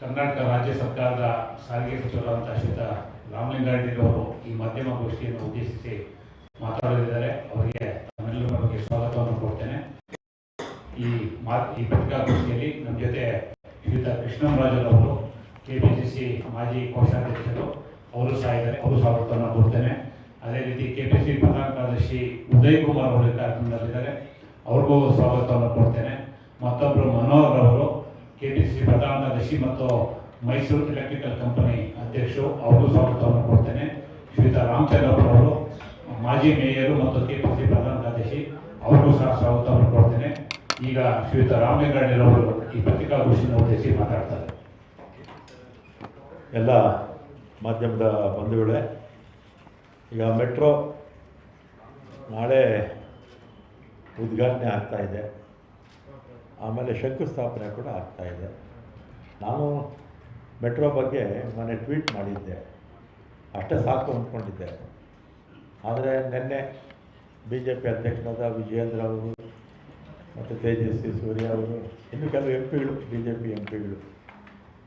ಕರ್ನಾಟಕ ರಾಜ್ಯ ಸರ್ಕಾರದ ಸಾರಿಗೆ ಸಚಿವರಾದಂಥ ಶ್ರೀತ ರಾಮಲಿಂಗಾರೆಡ್ಡಿ ಅವರು ಈ ಮಾಧ್ಯಮ ಗೋಷ್ಠಿಯನ್ನು ಉದ್ದೇಶಿಸಿ ಮಾತಾಡಲಿದ್ದಾರೆ. ಅವರಿಗೆ ತಮ್ಮೆಲ್ಲರ ಬಗ್ಗೆ ಸ್ವಾಗತವನ್ನು ಕೊಡ್ತೇನೆ ಈ ಮಾ ಈ ಪತ್ರಿಕಾಗೋಷ್ಠಿಯಲ್ಲಿ ನಮ್ಮ ಜೊತೆ ಶ್ರೀತ ಕೃಷ್ಣರಾಜರವರು ಕೆ ಪಿ ಸಿ ಸಿ ಮಾಜಿ ಕೋಶಾಧ್ಯಕ್ಷರು, ಅವರು ಸಹ ಇದ್ದಾರೆ. ಅವರು ಸ್ವಾಗತವನ್ನು ಕೊಡ್ತೇನೆ ಅದೇ ರೀತಿ ಕೆ ಪಿ ಸಿ ಪ್ರಧಾನ ಕಾರ್ಯದರ್ಶಿ ಉದಯ್ ಕುಮಾರ್ ಅವರು ಕಾರ್ಯಕ್ರಮದಲ್ಲಿದ್ದಾರೆ ಅವ್ರಿಗೂ ಸ್ವಾಗತವನ್ನು ಕೊಡ್ತೇನೆ ಮತ್ತೊಬ್ಬರು ಮನೋಹರ್ ಅವರು ಕೆ ಪಿ ಸಿ ಪ್ರಧಾನ ಕಾರ್ಯದರ್ಶಿ ಮತ್ತು ಮೈಸೂರು ಎಲೆಕ್ಟ್ರಿಕಲ್ ಕಂಪನಿ ಅಧ್ಯಕ್ಷರು ಅವರು ಸ್ವಾಗತವನ್ನು ಕೊಡ್ತೇನೆ. ಶ್ರೀತ ರಾಮಚಂದ್ರಪ್ಪ ಅವರು, ಮಾಜಿ ಮೇಯರು ಮತ್ತು ಕೆ ಪಿ ಸಿ ಪ್ರಧಾನ ಕಾರ್ಯದರ್ಶಿ ಅವರಿಗೂ ಸಹ ಸ್ವಾಗತವನ್ನು ಕೊಡ್ತೇನೆ. ಈಗ ಶ್ರೀಯುತ ರಾಮಲಿಂಗಣ್ಣರವರು ಈ ಪತ್ರಿಕಾಗೋಷ್ಠಿಯನ್ನು ಉದ್ದೇಶಿಸಿ ಮಾತಾಡ್ತಾರೆ. ಎಲ್ಲ ಮಾಧ್ಯಮದ ಬಂಧುಗಳೇ, ಈಗ ಮೆಟ್ರೋ ನಾಳೆ ಉದ್ಘಾಟನೆ ಆಗ್ತಾಯಿದೆ ಆಮೇಲೆ ಶಂಕುಸ್ಥಾಪನೆ ಕೂಡ ಆಗ್ತಾಯಿದೆ ನಾನು ಮೆಟ್ರೋ ಬಗ್ಗೆ ಮೊನ್ನೆ ಟ್ವೀಟ್ ಮಾಡಿದ್ದೆ. ಅಷ್ಟೇ ಸಾಕು ಅಂದ್ಕೊಂಡಿದ್ದೆ. ಆದರೆ ನಿನ್ನೆ ಬಿ ಜೆ ಪಿ ಅಧ್ಯಕ್ಷರಾದ ವಿಜಯೇಂದ್ರ ಅವರು ಮತ್ತು ತೇಜಸ್ವಿ ಸೂರ್ಯ ಅವರು, ಇನ್ನು ಕೆಲವು ಎಂ ಪಿಗಳು ಬಿ ಜೆ ಪಿ ಎಂ ಪಿಗಳು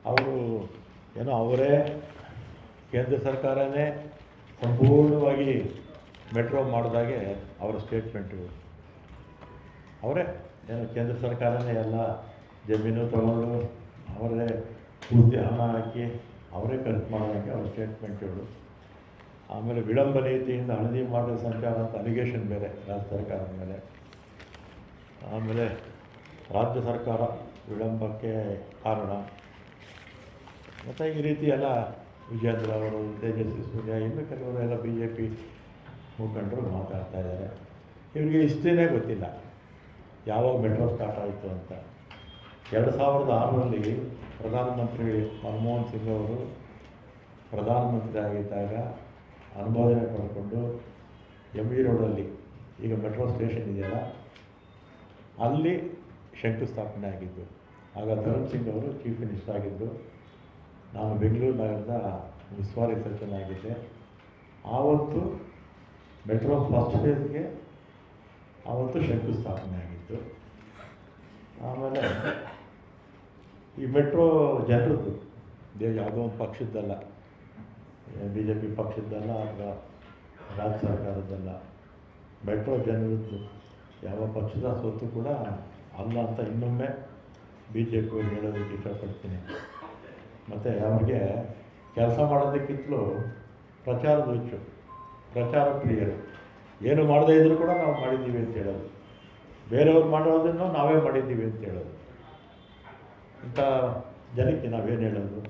ಅವರು ಏನೋ ಅವರೇ, ಕೇಂದ್ರ ಸರ್ಕಾರನೇ, ಸಂಪೂರ್ಣವಾಗಿ ಮೆಟ್ರೋ ಮಾಡಿದಾಗೆ ಅವರ ಸ್ಟೇಟ್ಮೆಂಟು ಅವರೇ. ಏನು ಕೇಂದ್ರ ಸರ್ಕಾರನೇ ಎಲ್ಲ ಜಮೀನು ತಗೊಂಡು ಅವರೇ ಪೂರ್ತಿ ಹಣ ಹಾಕಿ ಅವರೇ ಖರ್ಚು ಮಾಡೋದಕ್ಕೆ ಅವ್ರ ಸ್ಟೇಟ್ಮೆಂಟ್ಗಳು ಆಮೇಲೆ ವಿಳಂಬ ನೀತಿಯಿಂದ ಹಳದಿ ಮಾಡಿದ ಸಂಚಾರ ಅಂತ ಅಲಿಗೇಷನ್ ಬೇರೆ, ರಾಜ್ಯ ಸರ್ಕಾರದ ಮೇಲೆ. ಆಮೇಲೆ ರಾಜ್ಯ ಸರ್ಕಾರ ವಿಳಂಬಕ್ಕೆ ಕಾರಣ. ಮತ್ತು ಈ ರೀತಿ ಎಲ್ಲ ವಿಜೇಂದ್ರ ಅವರು, ತೇಜಸ್ವಿ ಸೂರ್ಯ, ಇನ್ನು ಕೆಲವರು ಎಲ್ಲ ಬಿ ಜೆ ಪಿ ಮುಖಂಡರು ಮಾತಾಡ್ತಾ ಇದ್ದಾರೆ. ಇವರಿಗೆ ಹಿಸ್ಟ್ರಿನೇ ಗೊತ್ತಿಲ್ಲ. ಯಾವಾಗ ಮೆಟ್ರೋ ಸ್ಟಾರ್ಟ್ ಆಯಿತು ಅಂತ. ಎರಡು ಸಾವಿರದ ಆರರಲ್ಲಿ ಪ್ರಧಾನಮಂತ್ರಿ ಮನಮೋಹನ್ ಸಿಂಗ್ ಅವರು ಪ್ರಧಾನಮಂತ್ರಿ ಆಗಿದ್ದಾಗ ಅನುಮೋದನೆ ಪಡ್ಕೊಂಡು ಎಂ ಇ ರೋಡಲ್ಲಿ, ಈಗ ಮೆಟ್ರೋ ಸ್ಟೇಷನ್ ಇದೆಯಲ್ಲ, ಅಲ್ಲಿ ಶಂಕುಸ್ಥಾಪನೆ ಆಗಿದ್ದು. ಆಗ ಧರಮ್ ಸಿಂಗ್ ಅವರು ಚೀಫ್ ಮಿನಿಸ್ಟರ್ ಆಗಿದ್ದರು ನಾನು ಬೆಂಗಳೂರು ನಗರದ ಉಸ್ತುವಾರಿ ಸಚಿವನಾಗಿದ್ದೆ. ಆವತ್ತು ಮೆಟ್ರೋ ಫಸ್ಟ್ ಫೇಸ್ಗೆ ಆವತ್ತು ಶಂಕುಸ್ಥಾಪನೆ ಆಗಿತ್ತು. ಆಮೇಲೆ ಈ ಮೆಟ್ರೋ ಜನರದ್ದು ಯಾವುದೋ ಒಂದು ಪಕ್ಷದ್ದಲ್ಲ. ಬಿ ಜೆ ಪಿ ಪಕ್ಷದ್ದಲ್ಲ ಅಥವಾ ರಾಜ್ಯ ಸರ್ಕಾರದ್ದಲ್ಲ. ಮೆಟ್ರೋ ಜನರದ್ದು ಯಾವ ಪಕ್ಷದ ಸ್ವತ್ತು ಕೂಡ ಅಲ್ಲ ಅಂತ ಇನ್ನೊಮ್ಮೆ ಬಿ ಜೆ ಪಿ ಹೇಳೋದಕ್ಕೆ ಇಷ್ಟಪಡ್ತೀನಿ. ಮತ್ತು ಅವ್ರಿಗೆ ಕೆಲಸ ಮಾಡೋದಕ್ಕಿಂತಲೂ ಪ್ರಚಾರದ ಹುಚ್ಚು, ಪ್ರಚಾರ ಪ್ರಿಯರು. ಏನು ಮಾಡದೇ ಇದ್ದರೂ ಕೂಡ ನಾವು ಮಾಡಿದ್ದೀವಿ ಅಂತ ಹೇಳೋದು. ಬೇರೆಯವ್ರು ಮಾಡೋದನ್ನು ನಾವೇ ಮಾಡಿದ್ದೀವಿ ಅಂತ ಹೇಳೋದು. ಇಂಥ ಜನಕ್ಕೆ ನಾವೇನು ಹೇಳೋದು?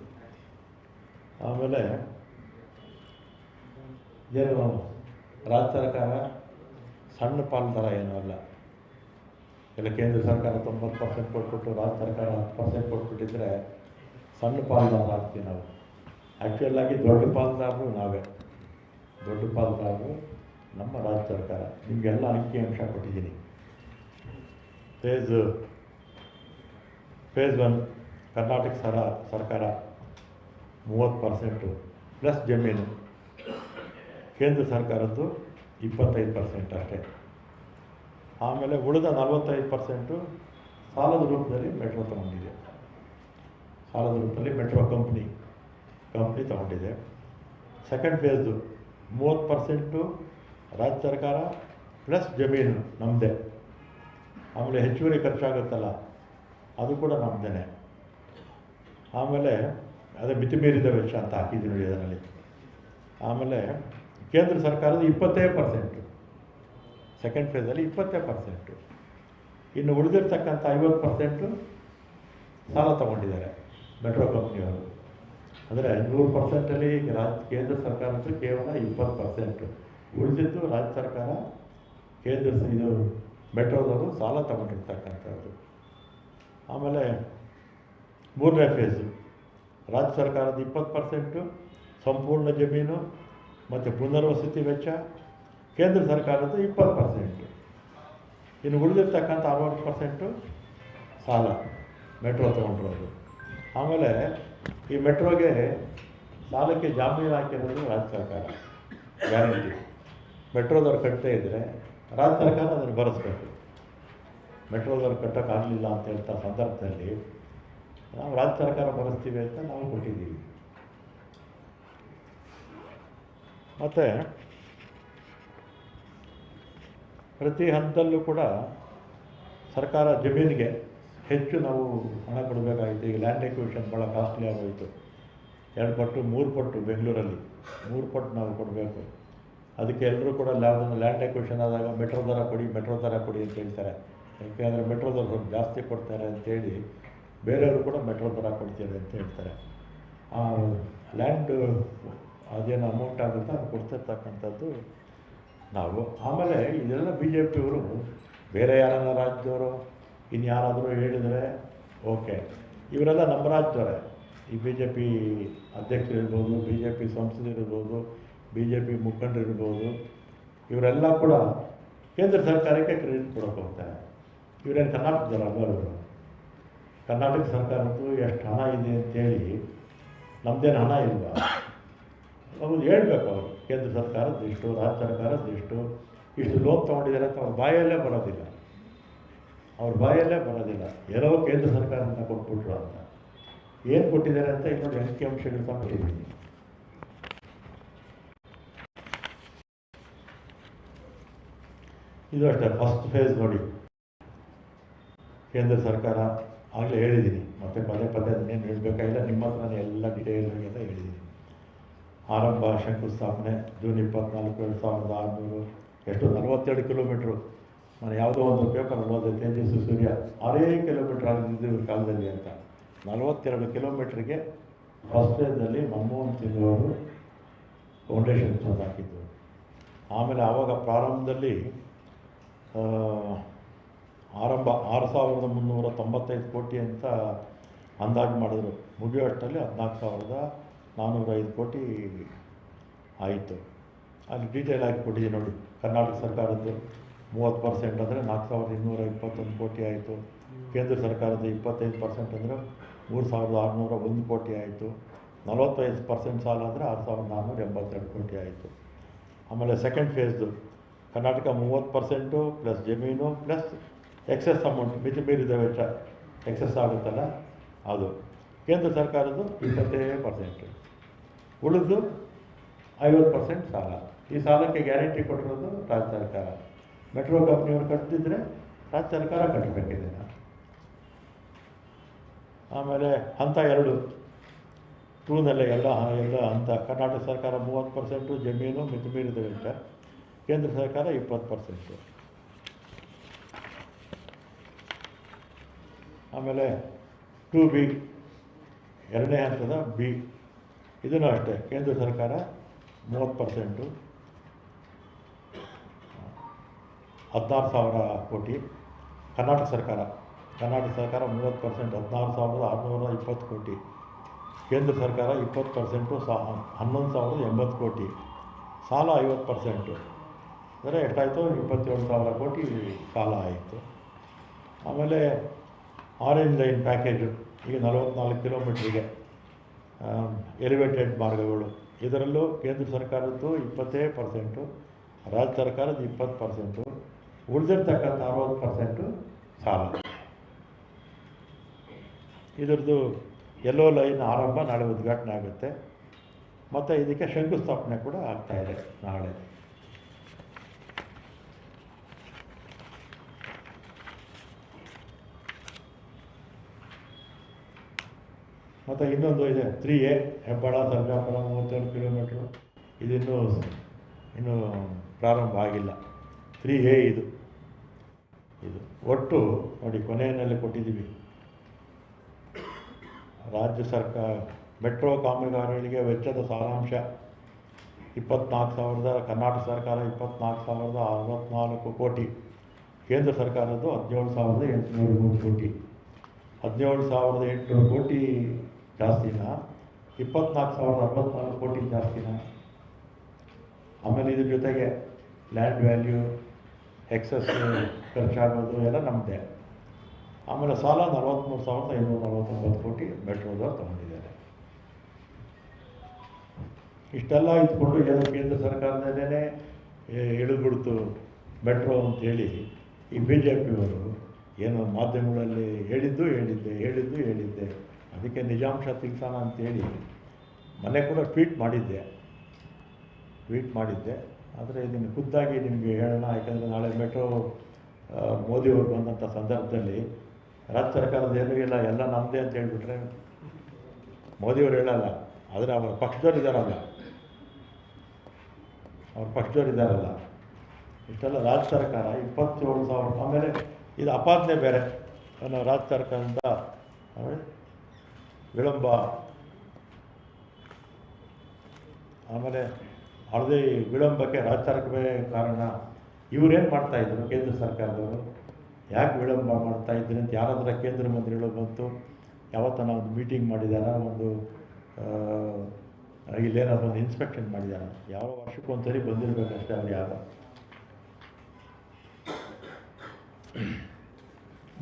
ಆಮೇಲೆ ಏನು ರಾಜ್ಯ ಸರ್ಕಾರ ಸಣ್ಣ ಪಾಲ್ದಾರ ಏನೂ ಅಲ್ಲ. ಇಲ್ಲ ಕೇಂದ್ರ ಸರ್ಕಾರ ತೊಂಬತ್ತು ಪರ್ಸೆಂಟ್ ಕೊಟ್ಬಿಟ್ಟು, ರಾಜ್ಯ ಸರ್ಕಾರ ಹತ್ತು ಪರ್ಸೆಂಟ್ ಕೊಟ್ಬಿಟ್ಟಿದ್ರೆ ಸಣ್ಣ ಪಾಲ್ದಾರ ಆಗ್ತೀವಿ ನಾವು. ಆ್ಯಕ್ಚುಯಲ್ ಆಗಿ ದೊಡ್ಡ ಪಾಲ್ದಾರರು ನಾವೇ. ದೊಡ್ಡ ಪಾಲ್ದಾರರು ನಮ್ಮ ರಾಜ್ಯ ಸರ್ಕಾರ, ನಿಮಗೆಲ್ಲ ಅಂಕಿಅಂಶ ಕೊಟ್ಟಿದ್ದೀನಿ. ಫೇಸ್ ಫೇಸ್ ಒನ್ ಕರ್ನಾಟಕ ಸರ, ಸರ್ಕಾರ ಮೂವತ್ತು ಪರ್ಸೆಂಟು ಪ್ಲಸ್ ಜಮೀನು. ಕೇಂದ್ರ ಸರ್ಕಾರದ್ದು ಇಪ್ಪತ್ತೈದು ಪರ್ಸೆಂಟ್ ಅಷ್ಟೇ. ಆಮೇಲೆ ಉಳಿದ ನಲವತ್ತೈದು ಪರ್ಸೆಂಟು ಸಾಲದ ರೂಪದಲ್ಲಿ ಮೆಟ್ರೋ ತಗೊಂಡಿದೆ. ಸಾಲದ ರೂಪದಲ್ಲಿ ಮೆಟ್ರೋ ಕಂಪ್ನಿ ಕಂಪ್ನಿ ತಗೊಂಡಿದೆ. ಸೆಕೆಂಡ್ ಫೇಸ್ದು ಮೂವತ್ತು ಪರ್ಸೆಂಟು ರಾಜ್ಯ ಸರ್ಕಾರ ಪ್ಲಸ್ ಜಮೀನು ನಮ್ಮದೇ ಆಮೇಲೆ ಹೆಚ್ಚುವರಿ ಖರ್ಚಾಗುತ್ತಲ್ಲ, ಅದು ಕೂಡ ನಮ್ಮದೇ ಆಮೇಲೆ ಅದೇ ಮಿತಿಮೀರಿದ ವೆಚ್ಚ ಅಂತ ಹಾಕಿದ್ದೀನಿ ನೋಡಿ ಅದರಲ್ಲಿ. ಆಮೇಲೆ ಕೇಂದ್ರ ಸರ್ಕಾರದ ಇಪ್ಪತ್ತೇ ಪರ್ಸೆಂಟು ಸೆಕೆಂಡ್ ಫೇಸಲ್ಲಿ ಇಪ್ಪತ್ತೇ ಪರ್ಸೆಂಟು ಇನ್ನು ಉಳಿದಿರ್ತಕ್ಕಂಥ ಐವತ್ತು ಪರ್ಸೆಂಟು ಸಾಲ ತಗೊಂಡಿದ್ದಾರೆ ಮೆಟ್ರೋ ಕಂಪ್ನಿಯವರು ಅಂದರೆ ನೂರು ಪರ್ಸೆಂಟಲ್ಲಿ ರಾಜ್ಯ ಕೇಂದ್ರ ಸರ್ಕಾರದ್ದು ಕೇವಲ ಇಪ್ಪತ್ತು ಪರ್ಸೆಂಟು ಉಳಿದಿದ್ದು ರಾಜ್ಯ ಸರ್ಕಾರ, ಕೇಂದ್ರ ಇದು ಮೆಟ್ರೋದವರು ಸಾಲ ತಗೊಂಡಿರ್ತಕ್ಕಂಥದ್ದು. ಆಮೇಲೆ ಮೂರನೇ ಫೇಸು ರಾಜ್ಯ ಸರ್ಕಾರದ ಇಪ್ಪತ್ತು ಪರ್ಸೆಂಟು ಸಂಪೂರ್ಣ ಜಮೀನು ಮತ್ತು ಪುನರ್ವಸತಿ ವೆಚ್ಚ, ಕೇಂದ್ರ ಸರ್ಕಾರದ ಇಪ್ಪತ್ತು ಪರ್ಸೆಂಟು ಇನ್ನು ಉಳಿದಿರ್ತಕ್ಕಂಥ ಅರವತ್ತು ಪರ್ಸೆಂಟು ಸಾಲ ಮೆಟ್ರೋ ತೊಗೊಂಡಿರೋದು. ಆಮೇಲೆ ಈ ಮೆಟ್ರೋಗೆ ಸಾಲಕ್ಕೆ ಜಾಮೀನು ಹಾಕಿರೋದು ರಾಜ್ಯ ಸರ್ಕಾರ. ಗ್ಯಾರಂಟಿ. ಮೆಟ್ರೋದವ್ರು ಕಟ್ಟದೇ ಇದ್ದರೆ ರಾಜ್ಯ ಸರ್ಕಾರ ಅದನ್ನು ಭರಿಸ್ಬೇಕು ಮೆಟ್ರೋದವ್ರು ಕಟ್ಟೋಕ್ಕಾಗಲಿಲ್ಲ ಅಂತ ಹೇಳ್ತಾ ಸಂದರ್ಭದಲ್ಲಿ ನಾವು ರಾಜ್ಯ ಸರ್ಕಾರ ಭರಿಸ್ತೀವಿ ಅಂತ ನಾವು ಕೊಟ್ಟಿದ್ದೀವಿ. ಮತ್ತು ಪ್ರತಿ ಹಂತದಲ್ಲೂ ಕೂಡ ಸರ್ಕಾರ ಜಮೀನಿಗೆ ಹೆಚ್ಚು ನಾವು ಹಣ ಕೊಡಬೇಕಾಗಿತ್ತು. ಈಗ ಲ್ಯಾಂಡ್ ಎಕ್ವಿಷನ್ ಭಾಳ ಕಾಸ್ಟ್ಲಿ ಆಗೋಯಿತು. ಎರಡು ಪಟ್ಟು, ಮೂರು ಪಟ್ಟು ಬೆಂಗಳೂರಲ್ಲಿ. ಮೂರು ಪಟ್ಟು ನಾವು ಕೊಡಬೇಕು. ಅದಕ್ಕೆ ಎಲ್ಲರೂ ಕೂಡ ಲ್ಯಾಂಡ್ ಲ್ಯಾಂಡ್ ಎಕ್ವಿಷನ್ ಆದಾಗ ಮೆಟ್ರೋ ದರ ಕೊಡಿ ಮೆಟ್ರೋ ದರ ಕೊಡಿ ಅಂತ ಹೇಳ್ತಾರೆ. ಯಾಕೆಂದರೆ ಮೆಟ್ರೋ ದರ ಸ್ವಲ್ಪ ಜಾಸ್ತಿ ಕೊಡ್ತಾರೆ ಅಂತೇಳಿ ಬೇರೆಯವರು ಕೂಡ ಮೆಟ್ರೋ ದರ ಕೊಡ್ತಾರೆ ಅಂತ ಹೇಳ್ತಾರೆ. ಆ ಲ್ಯಾಂಡ್ ಅದೇನು ಅಮೌಂಟ್ ಆಗುತ್ತೆ ಅದು ಕೊಡ್ತಿರ್ತಕ್ಕಂಥದ್ದು ನಾವು. ಆಮೇಲೆ ಇದೆಲ್ಲ ಬಿ ಜೆ ಪಿಯವರು ಬೇರೆ ಯಾರನ್ನ ರಾಜ್ಯದವರು ಇನ್ಯಾರಾದರೂ ಹೇಳಿದರೆ ಓಕೆ. ಇವರೆಲ್ಲ ನಮ್ಮ ರಾಜ್ಯದವರೇ. ಈ ಬಿ ಜೆ ಪಿ ಅಧ್ಯಕ್ಷರಿರ್ಬೋದು ಬಿ ಜೆ ಪಿ ಸಂಸದರಿರ್ಬೋದು ಬಿ ಜೆ ಪಿ ಮುಖಂಡರಿರ್ಬೋದು ಇವರೆಲ್ಲ ಕೂಡ ಕೇಂದ್ರ ಸರ್ಕಾರಕ್ಕೆ ಕ್ರೆಡಿಟ್ ಕೊಡೋಕೆ ಹೋಗ್ತಾರೆ. ಇವರೇನು ಕರ್ನಾಟಕದಲ್ಲ ಇವರು. ಕರ್ನಾಟಕ ಸರ್ಕಾರದ್ದು ಎಷ್ಟು ಹಣ ಇದೆ ಅಂತೇಳಿ ನಮ್ಮದೇನು ಹಣ ಇಲ್ಲ. ಅವ್ರು ಹೇಳಬೇಕು ಅವರು, ಕೇಂದ್ರ ಸರ್ಕಾರದ್ದು ಇಷ್ಟು, ರಾಜ್ಯ ಸರ್ಕಾರದ್ದು ಇಷ್ಟು ಇಷ್ಟು ಲೋನ್ ತೊಗೊಂಡಿದ್ದಾರೆ ಅಂತ ಅವ್ರ ಬಾಯಲ್ಲೇ ಬರೋದಿಲ್ಲ. ಅವ್ರ ಬಾಯಲ್ಲೇ ಬರೋದಿಲ್ಲ. ಏನೋ ಕೇಂದ್ರ ಸರ್ಕಾರದಿಂದ ಕೊಟ್ಬಿಟ್ರು ಅಂತ. ಏನು ಕೊಟ್ಟಿದ್ದಾರೆ ಅಂತ ಇನ್ನೊಂದು ಅಂಕಿಅಂಶಗಳು ಕೊಟ್ಟಿದ್ದೀನಿ ಇದು ಅಷ್ಟೇ ಫಸ್ಟ್ ಫೇಸ್ ನೋಡಿ. ಕೇಂದ್ರ ಸರ್ಕಾರ ಆಗಲೇ ಹೇಳಿದ್ದೀನಿ ಮತ್ತೆ ಪದೇ ಪದೇ ಅದನ್ನೇನು ಹೇಳಬೇಕಾಗಿಲ್ಲ ನಿಮ್ಮ ಹತ್ರನೇ ಎಲ್ಲ ಡೀಟೇಲ್ ಅಂತ ಹೇಳಿದ್ದೀನಿ ಆರಂಭ ಶಂಕುಸ್ಥಾಪನೆ, ಜೂನ್ ಇಪ್ಪತ್ನಾಲ್ಕು, ಎರಡು ಸಾವಿರದ ಆರುನೂರು, ಎಷ್ಟು, ನಲವತ್ತೆರಡು ಕಿಲೋಮೀಟ್ರು. ನಾನು ಯಾವುದೋ ಒಂದು ಪೇಪರ್ ಓದಿದೆ ತೇಜಸ್ವಿ ಸೂರ್ಯ, ಆರೇ ಕಿಲೋಮೀಟ್ರ್ ಆಗಿದ್ದು ಇವ್ರ ಕಾಲದಲ್ಲಿ ಅಂತ. ನಲವತ್ತೆರಡು ಕಿಲೋಮೀಟ್ರಿಗೆ ಫಸ್ಟ್ ಫೇಸ್ನಲ್ಲಿ ಮನಮೋಹನ್ ಸಿಂಗ್ ಅವರು ಫೌಂಡೇಶನ್ ಹಾಕಿದ್ದರು ಹಾಕಿದ್ದು. ಆಮೇಲೆ ಆವಾಗ ಪ್ರಾರಂಭದಲ್ಲಿ ಆರಂಭ ಆರು ಸಾವಿರದ ಮುನ್ನೂರ ತೊಂಬತ್ತೈದು ಕೋಟಿ ಅಂತ ಅಂದಾಜು ಮಾಡಿದ್ರು. ಮುಗಿಯೋಷ್ಟರಲ್ಲಿ ಹದಿನಾಲ್ಕು ಸಾವಿರದ ನಾನ್ನೂರ ಐದು ಕೋಟಿ ಆಯಿತು. ಅಲ್ಲಿ ಡೀಟೇಲ್ ಆಗಿ ಕೊಟ್ಟಿದ್ದೀನಿ ನೋಡಿ. ಕರ್ನಾಟಕ ಸರ್ಕಾರದ್ದು ಮೂವತ್ತು ಪರ್ಸೆಂಟ್ ಅಂದರೆ ನಾಲ್ಕು ಸಾವಿರದ ಇನ್ನೂರ ಇಪ್ಪತ್ತೊಂದು ಕೋಟಿ ಆಯಿತು. ಕೇಂದ್ರ ಸರ್ಕಾರದ ಇಪ್ಪತ್ತೈದು ಪರ್ಸೆಂಟ್ ಅಂದರೆ ಮೂರು ಸಾವಿರದ ಆರುನೂರ ಒಂದು ಕೋಟಿ ಆಯಿತು. ನಲವತ್ತೈದು ಪರ್ಸೆಂಟ್ ಸಾಲ ಅಂದರೆ ಆರು ಸಾವಿರದ ನಾನ್ನೂರ ಎಂಬತ್ತೆರಡು ಕೋಟಿ ಆಯಿತು. ಆಮೇಲೆ ಸೆಕೆಂಡ್ ಫೇಸ್ದು ಕರ್ನಾಟಕ ಮೂವತ್ತು ಪರ್ಸೆಂಟು ಪ್ಲಸ್ ಜಮೀನು ಪ್ಲಸ್ ಎಕ್ಸೆಸ್ ಅಮೌಂಟ್ ಮಿತಿ ಮೀರಿದ ವೆಚ್ಚ ಎಕ್ಸೆಸ್ ಆಗುತ್ತಲ್ಲ? ಅದು ಕೇಂದ್ರ ಸರ್ಕಾರದ್ದು ಇಪ್ಪತ್ತೇ ಪರ್ಸೆಂಟು ಉಳಿದು ಐವತ್ತು ಪರ್ಸೆಂಟ್ ಸಾಲ. ಈ ಸಾಲಕ್ಕೆ ಗ್ಯಾರಂಟಿ ಕೊಟ್ಟಿರೋದು ರಾಜ್ಯ ಸರ್ಕಾರ. ಮೆಟ್ರೋ ಕಂಪ್ನಿಯವರು ಕಟ್ಟಿದ್ರೆ ರಾಜ್ಯ ಸರ್ಕಾರ ಕಟ್ಟಬೇಕಿದೆ ಆಮೇಲೆ ಹಂತ ಎರಡು. ಟೂನಲ್ಲೇ ಎಲ್ಲ ಎಲ್ಲ ಹಂತ. ಕರ್ನಾಟಕ ಸರ್ಕಾರ ಮೂವತ್ತು ಪರ್ಸೆಂಟು ಜಮೀನು ಮಿತಿ ಮೀರಿದ ವೆಚ್ಚ ಕೇಂದ್ರ ಸರ್ಕಾರ ಇಪ್ಪತ್ತು ಪರ್ಸೆಂಟು ಆಮೇಲೆ ಟು ಬಿ ಎರಡನೇ ಹಂತದ ಬಿ ಇದನ್ನು ಅಷ್ಟೇ, ಕೇಂದ್ರ ಸರ್ಕಾರ ಮೂವತ್ತು ಪರ್ಸೆಂಟು ಹದಿನಾರು ಸಾವಿರ ಕೋಟಿ. ಕರ್ನಾಟಕ ಸರ್ಕಾರ ಕರ್ನಾಟಕ ಸರ್ಕಾರ ಮೂವತ್ತು ಪರ್ಸೆಂಟ್ ಹದಿನಾರು ಸಾವಿರದ ಆರುನೂರ ಇಪ್ಪತ್ತು ಕೋಟಿ. ಕೇಂದ್ರ ಸರ್ಕಾರ ಇಪ್ಪತ್ತು ಪರ್ಸೆಂಟು ಸಾ ಹನ್ನೊಂದು ಸಾವಿರದ ಎಂಬತ್ತು ಕೋಟಿ. ಸಾಲ ಐವತ್ತು ಪರ್ಸೆಂಟು ಅಂದರೆ ಎಷ್ಟಾಯಿತು ಇಪ್ಪತ್ತೇಳು ಸಾವಿರ ಕೋಟಿ ಸಾಲ ಆಯಿತು. ಆಮೇಲೆ ಆರೆಂಜ್ ಲೈನ್ ಪ್ಯಾಕೇಜು ಈಗ ನಲವತ್ತ್ನಾಲ್ಕು ಕಿಲೋಮೀಟ್ರಿಗೆ ಎಲಿವೇಟೆಡ್ ಮಾರ್ಗಗಳು. ಇದರಲ್ಲೂ ಕೇಂದ್ರ ಸರ್ಕಾರದ್ದು ಇಪ್ಪತ್ತೇ ಪರ್ಸೆಂಟು ರಾಜ್ಯ ಸರ್ಕಾರದ ಇಪ್ಪತ್ತು ಪರ್ಸೆಂಟು ಉಳಿದಿರ್ತಕ್ಕಂಥ ಅರವತ್ತು ಪರ್ಸೆಂಟು ಸಾಲ. ಇದರದ್ದು ಎಲ್ಲೋ ಲೈನ್ ಆರಂಭ, ನಾಳೆ ಉದ್ಘಾಟನೆ ಆಗುತ್ತೆ. ಮತ್ತು ಇದಕ್ಕೆ ಶಂಕುಸ್ಥಾಪನೆ ಕೂಡ ಆಗ್ತಾಯಿದೆ ನಾಳೆ. ಮತ್ತು ಇನ್ನೊಂದು ಇದೆ ತ್ರೀ ಎ ಹೆಬ್ಬಾಳ ಸರ್ಜಾಪುರ ಮೂವತ್ತೇಳು ಕಿಲೋಮೀಟ್ರು ಇದಿನ್ನೂ ಇನ್ನೂ ಪ್ರಾರಂಭ ಆಗಿಲ್ಲ. ತ್ರೀ ಎ ಇದು. ಇದು. ಒಟ್ಟು ನೋಡಿ ಕೊನೆಯಲ್ಲಿ ಕೊಟ್ಟಿದ್ದೀವಿ. ರಾಜ್ಯ ಸರ್ಕಾರ, ಮೆಟ್ರೋ ಕಾಮಗಾರಿಗಳಿಗೆ ವೆಚ್ಚದ ಸಾರಾಂಶ ಇಪ್ಪತ್ನಾಲ್ಕು ಸಾವಿರದ, ಕರ್ನಾಟಕ ಸರ್ಕಾರ ಇಪ್ಪತ್ನಾಲ್ಕು ಸಾವಿರದ ಅರವತ್ತ್ನಾಲ್ಕು ಕೋಟಿ. ಕೇಂದ್ರ ಸರ್ಕಾರದ್ದು ಹದಿನೇಳು ಸಾವಿರದ ಎಂಟುನೂರ ಮೂರು ಕೋಟಿ. ಹದಿನೇಳು ಸಾವಿರದ ಎಂಟುನೂರು ಕೋಟಿ ಜಾಸ್ತಿನ ಇಪ್ಪತ್ನಾಲ್ಕು ಸಾವಿರದ ಅರವತ್ನಾಲ್ಕು ಕೋಟಿ ಜಾಸ್ತಿನಾ ಆಮೇಲೆ ಇದ್ರ ಜೊತೆಗೆ ಲ್ಯಾಂಡ್ ವ್ಯಾಲ್ಯೂ ಎಕ್ಸಸ್ ಖರ್ಚಾಗೋದು ಎಲ್ಲ ನಮ್ಮದೇ ಆಮೇಲೆ ಸಾಲ ನಲವತ್ತ್ಮೂರು ಸಾವಿರದ ಐನೂರ ನಲವತ್ತೊಂಬತ್ತು ಕೋಟಿ ಮೆಟ್ರೋದವ್ರು ತಗೊಂಡಿದ್ದಾರೆ. ಇಷ್ಟೆಲ್ಲ ಇದ್ಕೊಂಡು ಏನೋ ಕೇಂದ್ರ ಸರ್ಕಾರದಲ್ಲೇ ಇಳಿದ್ಬಿಡ್ತು ಮೆಟ್ರೋ ಅಂತೇಳಿ ಈ ಬಿ ಜೆ ಪಿಯವರು ಏನೋ ಮಾಧ್ಯಮಗಳಲ್ಲಿ ಹೇಳಿದ್ದು ಹೇಳಿದ್ದೆ ಹೇಳಿದ್ದು ಹೇಳಿದ್ದೆ. ಅದಕ್ಕೆ ನಿಜಾಂಶ ತಿಳ್ಸೋಣ ಅಂತೇಳಿ ಮನೆ ಕೂಡ ಟ್ವೀಟ್ ಮಾಡಿದ್ದೆ. ಟ್ವೀಟ್ ಮಾಡಿದ್ದೆ. ಆದರೆ ಇದನ್ನು ಖುದ್ದಾಗಿ ನಿಮಗೆ ಹೇಳೋಣ, ಯಾಕಂದರೆ ನಾಳೆ ಮೆಟ್ರೋ ಮೋದಿಯವರು ಬಂದಂಥ ಸಂದರ್ಭದಲ್ಲಿ ರಾಜ್ಯ ಸರ್ಕಾರದ ಏನೂ ಇಲ್ಲ, ಎಲ್ಲ ನಮ್ಮದೇ ಅಂತ ಹೇಳಿಬಿಟ್ರೆ ಮೋದಿಯವರು ಹೇಳಲ್ಲ, ಆದರೆ ಅವರ ಪಕ್ಷದವ್ರು ಇದ್ದಾರಲ್ಲ ಅವ್ರ ಪಕ್ಷದವ್ರು ಇದ್ದಾರಲ್ಲ ಇಷ್ಟೆಲ್ಲ ರಾಜ್ಯ ಸರ್ಕಾರ ಇಪ್ಪತ್ತೇಳು ಸಾವಿರ, ಆಮೇಲೆ ಇದು ಅಪಾದನೆ ಬೇರೆ. ರಾಜ್ಯ ಸರ್ಕಾರದಿಂದ ವಿಳಂಬ. ಆಮೇಲೆ ಅದೇ ವಿಳಂಬಕ್ಕೆ ರಾಜ್ಯ ಸರ್ಕಾರವೇ ಕಾರಣ. ಇವರೇನು ಮಾಡ್ತಾಯಿದ್ರು ಕೇಂದ್ರ ಸರ್ಕಾರದವರು? ಯಾಕೆ ವಿಳಂಬ ಮಾಡ್ತಾ ಇದ್ರಿ ಅಂತ ಯಾರಾದರೂ ಕೇಂದ್ರ ಮಂತ್ರಿಗಳು ಬಂತು? ಯಾವತ್ತನ ಒಂದು ಮೀಟಿಂಗ್ ಮಾಡಿದಾರ, ಒಂದು ಇಲ್ಲೇನಾದ್ರು ಒಂದು ಇನ್ಸ್ಪೆಕ್ಷನ್ ಮಾಡಿದಾರ. ಯಾವ ವರ್ಷಕ್ಕೊಂದ್ಸರಿ ಬಂದಿರಬೇಕಷ್ಟೇ ಅವ್ರು ಯಾರು.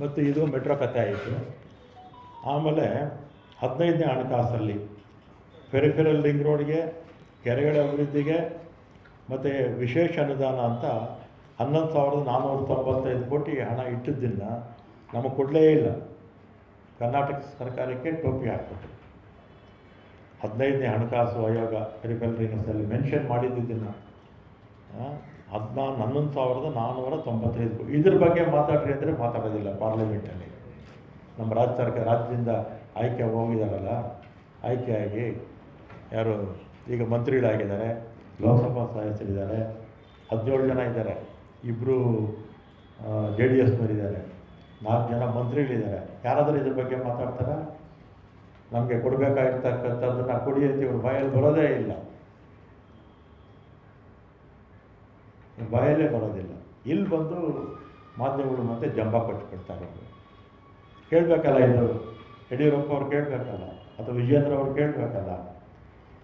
ಮತ್ತು ಇದು ಮೆಟ್ರೋ ಕಥೆ ಆಯಿತು. ಆಮೇಲೆ ಹದಿನೈದನೇ ಹಣಕಾಸಲ್ಲಿ. ಪೆರಿಫೆರಲ್ ರಿಂಗ್ ರೋಡ್ಗೆ, ಕೆರೆಗಳ ಅಭಿವೃದ್ಧಿಗೆ, ಮತ್ತು ವಿಶೇಷ ಅನುದಾನ ಅಂತ ಹನ್ನೊಂದು ಸಾವಿರದ ನಾನ್ನೂರ ತೊಂಬತ್ತೈದು ಕೋಟಿ ಹಣ ಇಟ್ಟಿದ್ದನ್ನು ನಮಗೆ ಕೊಡಲೇ ಇಲ್ಲ. ಕರ್ನಾಟಕ ಸರ್ಕಾರಕ್ಕೆ ಟೋಪಿ ಹಾಕ್ಬಿಟ್ಟು ಹದಿನೈದನೇ ಹಣಕಾಸು ಆಯೋಗ ಪೆರಿಫೆರಲ್ ರಿಂಗ್ಸಲ್ಲಿ ಮೆನ್ಷನ್ ಮಾಡಿದ್ದಿದ್ದನ್ನು ಹದಿನಾಲ್ಕು ಹನ್ನೊಂದು ಸಾವಿರದ ನಾನ್ನೂರ ತೊಂಬತ್ತೈದು ಇದ್ರ ಬಗ್ಗೆ ಮಾತಾಡ್ರಿ ಅಂದರೆ ಮಾತಾಡೋದಿಲ್ಲ ಪಾರ್ಲಿಮೆಂಟಲ್ಲಿ ನಮ್ಮ ರಾಜ್ಯ ಸರ್ಕಾರ, ರಾಜ್ಯದಿಂದ ಆಯ್ಕೆ ಹೋಗಿದ್ದಾರಲ್ಲ ಆಯ್ಕೆಯಾಗಿ ಯಾರು ಈಗ ಮಂತ್ರಿಗಳಾಗಿದ್ದಾರೆ, ಲೋಕಸಭಾ ಸದಸ್ಯರಿದ್ದಾರೆ, ಹದಿನೇಳು ಜನ ಇದ್ದಾರೆ. ಇಬ್ಬರು ಜೆ ಡಿ ಎಸ್ನವರಿದ್ದಾರೆ ನಾಲ್ಕು ಜನ ಮಂತ್ರಿಗಳಿದ್ದಾರೆ. ಯಾರಾದರೂ ಇದ್ರ ಬಗ್ಗೆ ಮಾತಾಡ್ತಾರ? ನಮಗೆ ಕೊಡಬೇಕಾಗಿರ್ತಕ್ಕಂಥದ್ದನ್ನು ಕೊಡಿ ಅಂತ ಇವರು ಬಾಯಲ್ಲಿ ಬರೋದೇ ಇಲ್ಲ. ಬಾಯಲ್ಲೇ ಬರೋದಿಲ್ಲ. ಇಲ್ಲಿ ಬಂದು ಮಾಧ್ಯಮಗಳು ಮತ್ತೆ ಜಂಬ ಕೊಟ್ಬಿಡ್ತಾರೆ ಕೇಳಬೇಕಲ್ಲ ಇದು. ಯಡಿಯೂರಪ್ಪ ಅವ್ರು ಕೇಳಬೇಕಲ್ಲ ಅಥವಾ ವಿಜೇಂದ್ರ ಅವ್ರು ಕೇಳಬೇಕಲ್ಲ?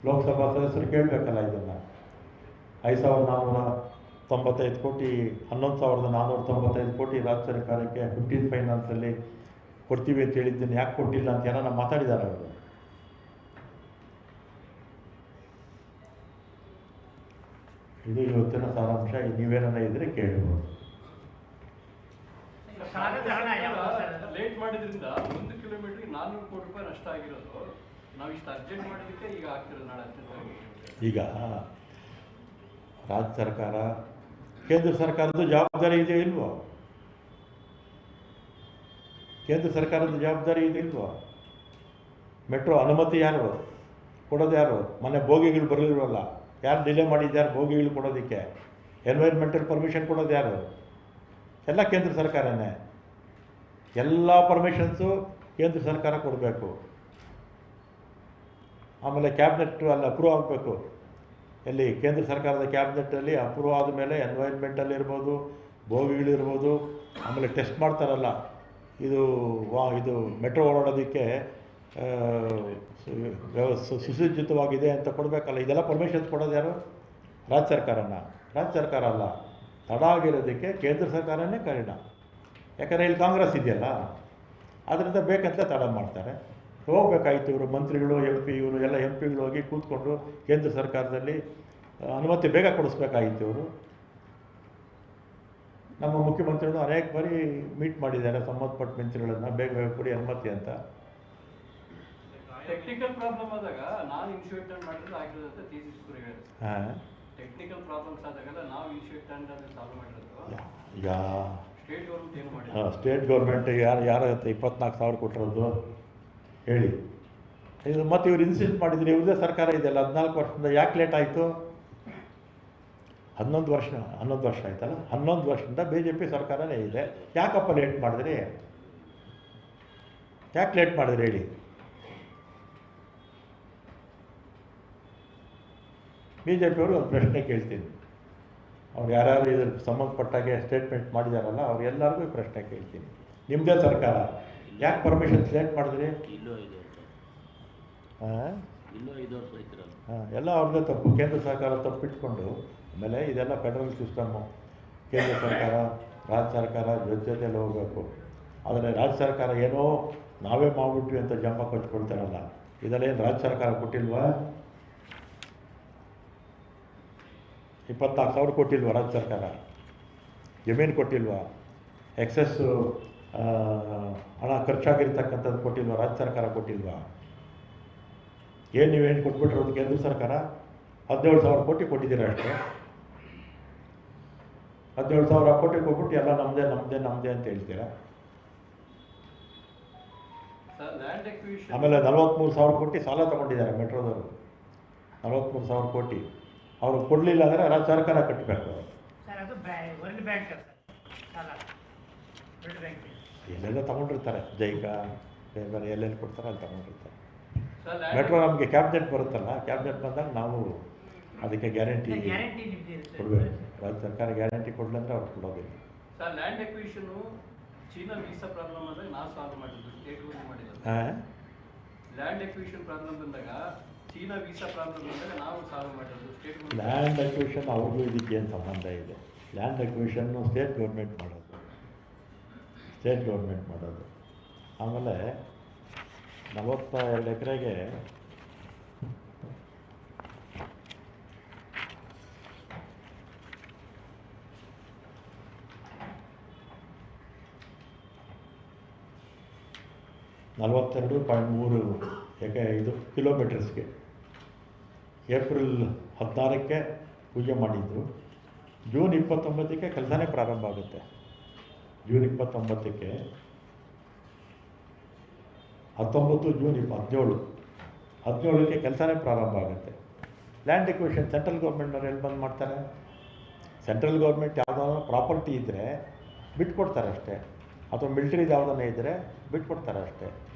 ಲೋಕಸಭಾ ಸದಸ್ಯರು ಕೇಳಬೇಕಲ್ಲ ಇದನ್ನು? ಐದು ಸಾವಿರದ ನಾನ್ನೂರ ತೊಂಬತ್ತೈದು ಕೋಟಿ, ಹನ್ನೊಂದು ಸಾವಿರದ ನಾನ್ನೂರ ತೊಂಬತ್ತೈದು ಕೋಟಿ ರಾಜ್ಯ ಸರ್ಕಾರಕ್ಕೆ ಫಿಫ್ಟೀನ್ ಫೈನಾನ್ಸಲ್ಲಿ ಕೊಡ್ತೀವಿ ಅಂತ ಹೇಳಿದ್ದನ್ನು ಯಾಕೆ ಕೊಟ್ಟಿಲ್ಲ ಅಂತ ಏನಾರ ಮಾತಾಡಿದ್ದಾರೆ ಅವರು? ಇದು ಇವತ್ತಿನ ಸಾರಾಂಶ. ನೀವೇನಾರ ಇದ್ರೆ ಕೇಳ್ಬೋದು ಸಾಲದ ಹಣ ಯಾವಾಗ ಸರ್? ಲೇಟ್ ಮಾಡಿದ್ರಿಂದ ಒಂದು ಕಿಲೋಮೀಟರ್ಗೆ ನಾನ್ನೂರು ಕೋಟಿ ರೂಪಾಯಿ ನಷ್ಟ ಆಗಿರೋದು. ನಾವು ಇಷ್ಟು ಅರ್ಜೆಂಟ್ ಮಾಡೋದಕ್ಕೆ ಈಗ ಆಗ್ತಿರೋದು ನಾಳೆ ಅರ್ಜೆಂಟ್ ಈಗ ರಾಜ್ಯ ಸರ್ಕಾರ ಕೇಂದ್ರ ಸರ್ಕಾರದ ಜವಾಬ್ದಾರಿ ಇದೆ ಇಲ್ವೋ? ಕೇಂದ್ರ ಸರ್ಕಾರದ ಜವಾಬ್ದಾರಿ ಇದೆ ಇಲ್ವೋ? ಮೆಟ್ರೋ ಅನುಮತಿ ಯಾರು? ಕೊಡೋದು ಯಾರು? ಮೊನ್ನೆ ಬೋಗಿಗಳು ಬರಲಿಲ್ವಲ್ಲ? ಯಾರು ಡಿಲೇ ಮಾಡಿದ್ದಾರೆ ಬೋಗಿಗಳು ಕೊಡೋದಕ್ಕೆ? ಎನ್ವೈರ್ಮೆಂಟಲ್ ಪರ್ಮಿಷನ್ ಕೊಡೋದು ಯಾರು? ಎಲ್ಲ ಕೇಂದ್ರ ಸರ್ಕಾರನೇ. ಎಲ್ಲ ಪರ್ಮಿಷನ್ಸು ಕೇಂದ್ರ ಸರ್ಕಾರ ಕೊಡಬೇಕು. ಆಮೇಲೆ ಕ್ಯಾಬಿನೆಟ್ ಅಲ್ಲಿ ಅಪ್ರೂವ್ ಆಗಬೇಕು. ಎಲ್ಲಿ ಕೇಂದ್ರ ಸರ್ಕಾರದ ಕ್ಯಾಬಿನೆಟ್ಟಲ್ಲಿ ಅಪ್ರೂವ್ ಆದಮೇಲೆ ಎನ್ವೈರ್ಮೆಂಟಲ್ಲಿ ಇರ್ಬೋದು ಬೋಗಿಗಳಿರ್ಬೋದು ಆಮೇಲೆ ಟೆಸ್ಟ್ ಮಾಡ್ತಾರಲ್ಲ. ಇದು ವಾ, ಇದು ಮೆಟ್ರೋ ಓಡಾಡೋದಕ್ಕೆ ಸುಸಜ್ಜಿತವಾಗಿದೆ ಅಂತ ಕೊಡಬೇಕಲ್ಲ. ಇದೆಲ್ಲ ಪರ್ಮಿಷನ್ಸ್ ಕೊಡೋದು ಯಾರು? ರಾಜ್ಯ ಸರ್ಕಾರನ. ರಾಜ್ಯ ಸರ್ಕಾರ ಅಲ್ಲ. ತಡ ಆಗಿರೋದಕ್ಕೆ ಕೇಂದ್ರ ಸರ್ಕಾರನೇ ಕಾರಣ. ಯಾಕಂದರೆ ಇಲ್ಲಿ ಕಾಂಗ್ರೆಸ್ ಇದೆಯಲ್ಲ ಅದರಿಂದ ಬೇಕಂತ ತಡ ಮಾಡ್ತಾರೆ. ಹೋಗ್ಬೇಕಾಯ್ತು ಇವರು ಮಂತ್ರಿಗಳು ಎಂ ಪಿ ಇವರು ಎಲ್ಲ ಎಂ ಪಿಗಳು ಹೋಗಿ ಕೂತ್ಕೊಂಡು ಕೇಂದ್ರ ಸರ್ಕಾರದಲ್ಲಿ ಅನುಮತಿ ಬೇಗ ಕೊಡಿಸ್ಬೇಕಾಗಿತ್ತು ಇವರು. ನಮ್ಮ ಮುಖ್ಯಮಂತ್ರಿಗಳು ಅನೇಕ ಬಾರಿ ಮೀಟ್ ಮಾಡಿದ್ದಾರೆ ಸಂಬಂಧಪಟ್ಟ ಮಂತ್ರಿಗಳನ್ನು ಬೇಗ ಬೇಗ ಕೊಡಿ ಅನುಮತಿ ಅಂತ. ಟೆಕ್ನಿಕಲ್ ಪ್ರಾಬ್ಲಮ್ ಆದಾಗ ನಾನು ಇನ್ಶೂರೆನ್ಸ್ ಮಾಡಿದ್ರೆ ಹಾಂ. ಟೆಕ್ನಿಕಲ್ ಪ್ರಾಬ್ಲಮ್ಸ್ ಆದಾಗೆಲ್ಲ ನಾವು ಸಾಲ್ವ್ ಮಾಡಿರೋದು. ಈಗ ಸ್ಟೇಟ್ ಗೌರ್ಮೆಂಟ್ ಏನು ಮಾಡಿಲ್ಲ ಸ್ಟೇಟ್ ಗೌರ್ಮೆಂಟ್ ಯಾರು ಯಾರ ಹತ್ರ ಇಪ್ಪತ್ನಾಲ್ಕು ಸಾವಿರ ಕೊಟ್ಟಿರೋದು. ಹೇಳಿ. ಇದು ಮತ್ತು ಇವ್ರು ಇನ್ಸಿಸ್ಟ್ ಮಾಡಿದ್ರು ಇವ್ರದೇ ಸರ್ಕಾರ ಇದೆಯಲ್ಲ? ಹದಿನಾಲ್ಕು ವರ್ಷದಿಂದ ಯಾಕೆ ಲೇಟ್ ಆಯಿತು? ಹನ್ನೊಂದು ವರ್ಷ ಹನ್ನೊಂದು ವರ್ಷ ಆಯ್ತಲ್ಲ? ಹನ್ನೊಂದು ವರ್ಷದಿಂದ ಬಿ ಜೆ ಪಿ ಸರ್ಕಾರನೇ ಇದೆ. ಯಾಕಪ್ಪ ಲೇಟ್ ಮಾಡಿದ್ರಿ? ಯಾಕೆ ಲೇಟ್ ಮಾಡಿದ್ರಿ ಹೇಳಿ? ಬಿ ಜೆ ಪಿಯವರು ಒಂದು ಪ್ರಶ್ನೆ ಕೇಳ್ತೀನಿ. ಅವ್ರು ಯಾರ್ಯಾರು ಇದ್ರ ಸಂಬಂಧಪಟ್ಟಾಗೆ ಸ್ಟೇಟ್ಮೆಂಟ್ ಮಾಡಿದಾರಲ್ಲ ಅವ್ರು ಎಲ್ಲರಿಗೂ ಪ್ರಶ್ನೆ ಕೇಳ್ತೀನಿ. ನಿಮ್ಮದೇ ಸರ್ಕಾರ ಯಾಕೆ ಪರ್ಮಿಷನ್ ಲೇಟ್ ಮಾಡಿದ್ರಿ? ಹಾಂ ಹಾಂ ಎಲ್ಲ ಅವ್ರದ್ದೇ ತಪ್ಪು. ಕೇಂದ್ರ ಸರ್ಕಾರ ತಪ್ಪಿಟ್ಕೊಂಡು ಆಮೇಲೆ ಇದೆಲ್ಲ ಫೆಡರಲ್ ಸಿಸ್ಟಮ್ಮು ಕೇಂದ್ರ ಸರ್ಕಾರ ರಾಜ್ಯ ಸರ್ಕಾರ ಜೊತೆ ಜೊತೆಯಲ್ಲಿ ಹೋಗಬೇಕು. ಆದರೆ ರಾಜ್ಯ ಸರ್ಕಾರ ಏನೋ ನಾವೇ ಮಾಡಿಬಿಟ್ವಿ ಅಂತ ಜಂಬ ಕೊಚ್ಕೊಳ್ತಾರಲ್ಲ ಇದರಲ್ಲಿ ಏನು ರಾಜ್ಯ ಸರ್ಕಾರ ಕೊಟ್ಟಿಲ್ವಾ? ಇಪ್ಪತ್ನಾಲ್ಕು ಸಾವಿರ ಕೊಟ್ಟಿಲ್ವ ರಾಜ್ಯ ಸರ್ಕಾರ? ಜಮೀನು ಕೊಟ್ಟಿಲ್ವಾ? ಎಕ್ಸಸ್ಸು ಹಣ ಖರ್ಚಾಗಿರ್ತಕ್ಕಂಥದ್ದು ಕೊಟ್ಟಿಲ್ವಾ? ರಾಜ್ಯ ಸರ್ಕಾರ ಕೊಟ್ಟಿಲ್ವಾ? ಏನು ನೀವೇನು ಕೊಟ್ಬಿಟ್ರೆ ಕೇಂದ್ರ ಸರ್ಕಾರ? ಹದಿನೇಳು ಸಾವಿರ ಕೋಟಿ ಕೊಟ್ಟಿದ್ದೀರಾ ಅಷ್ಟೇ. ಹದಿನೇಳು ಸಾವಿರ ಕೋಟಿ ಕೊಟ್ಬಿಟ್ಟು ಎಲ್ಲ ನಮ್ಮದೇ ನಮ್ಮದೇ ನಮ್ಮದೇ ಅಂತ ಹೇಳ್ತೀರಾ? ಆಮೇಲೆ ನಲವತ್ತ್ಮೂರು ಸಾವಿರ ಕೋಟಿ ಸಾಲ ತಗೊಂಡಿದ್ದಾರೆ ಮೆಟ್ರೋದವರು. ನಲವತ್ತ್ಮೂರು ಸಾವಿರ ಕೋಟಿ. ಅವರು ಕೊಡಲಿಲ್ಲ ಅಂದರೆ ರಾಜ್ಯ ಸರ್ಕಾರ ಕಟ್ಟಬೇಕು ಸರ್ ಅದು ವರ್ಲ್ಡ್ ಬ್ಯಾಂಕ್ ಸರ್ ಸಾಲ. ವರ್ಲ್ಡ್ ಬ್ಯಾಂಕ್ ಎಲ್ಲೆಲ್ಲ ತಗೊಂಡಿರ್ತಾರೆ. ಜೈಕ ಬೇರೆ ಬೇರೆ ಎಲ್ಲೆಲ್ಲಿ ಕೊಡ್ತಾರೆ ಅಲ್ಲಿ ತಗೊಂಡಿರ್ತಾರೆ. ಸರ್ ಮೆಟ್ರೋ ನಮಗೆ ಕ್ಯಾಬಿನೆಟ್ ಬರುತ್ತಲ್ಲ ಕ್ಯಾಬಿನೆಟ್ ಬಂದಾಗ ನಾವು ಅದಕ್ಕೆ ಗ್ಯಾರಂಟಿ ಗ್ಯಾರಂಟಿ ನಿಮ್ದು ಇರುತ್ತೆ. ಕೊಡಬೇಕು. ರಾಜ್ಯ ಸರ್ಕಾರ ಗ್ಯಾರಂಟಿ ಕೊಡಲಂದ್ರೆ ಅವ್ರು ಕೊಡೋದಿಲ್ಲ. Sir land acquisition China visa problem ಆದಾಗ ನಾವು ಸಾಲ್ವ್ ಮಾಡಿದ್ದು. ಸ್ಟೇಟ್ ಹಾಂ? ಲ್ಯಾಂಡ್ ಎಕ್ವಿಷನ್ ಪ್ರಾಬ್ಲಮ್ ಬಂದಾಗ ಲ್ಯಾಂಡ್ ಅಕ್ವಿಷನ್ ಅವ್ರಿಗೂ ಇದಕ್ಕೆ ಏನು ಸಂಬಂಧ ಇದೆ? ಲ್ಯಾಂಡ್ ಅಕ್ವಿಷನ್ನು ಸ್ಟೇಟ್ ಗೌರ್ಮೆಂಟ್ ಮಾಡೋದು. ಸ್ಟೇಟ್ ಗೌರ್ಮೆಂಟ್ ಮಾಡೋದು. ಆಮೇಲೆ ನಲವತ್ತ ಎರಡು ಎಕರೆಗೆ ನಲವತ್ತೆರಡು ಪಾಯಿಂಟ್ ಮೂರು ಎಕ ಇದು ಕಿಲೋಮೀಟರ್ಸ್ಗೆ ಏಪ್ರಿಲ್ ಹದಿನಾರಕ್ಕೆ ಪೂಜೆ ಮಾಡಿದ್ದು ಜೂನ್ ಇಪ್ಪತ್ತೊಂಬತ್ತಕ್ಕೆ ಕೆಲಸನೇ ಪ್ರಾರಂಭ ಆಗುತ್ತೆ. ಜೂನ್ ಇಪ್ಪತ್ತೊಂಬತ್ತಕ್ಕೆ ಹತ್ತೊಂಬತ್ತು, ಜೂನ್ ಇಪ್ಪ ಹದಿನೇಳು. ಹದಿನೇಳಕ್ಕೆ ಕೆಲಸನೇ ಪ್ರಾರಂಭ ಆಗುತ್ತೆ. ಲ್ಯಾಂಡ್ ಎಕ್ವಿಷನ್ ಸೆಂಟ್ರಲ್ ಗೌರ್ಮೆಂಟ್ನವ್ರು ಎಲ್ಲಿ ಬಂದು ಮಾಡ್ತಾರೆ? ಸೆಂಟ್ರಲ್ ಗೌರ್ಮೆಂಟ್ ಯಾವುದಾದ್ರು ಪ್ರಾಪರ್ಟಿ ಇದ್ದರೆ ಬಿಟ್ಕೊಡ್ತಾರೆ ಅಷ್ಟೇ. ಅಥವಾ ಮಿಲ್ಟ್ರಿದು ಯಾವುದನ್ನೇ ಇದ್ದರೆ ಬಿಟ್ಕೊಡ್ತಾರೆ ಅಷ್ಟೇ.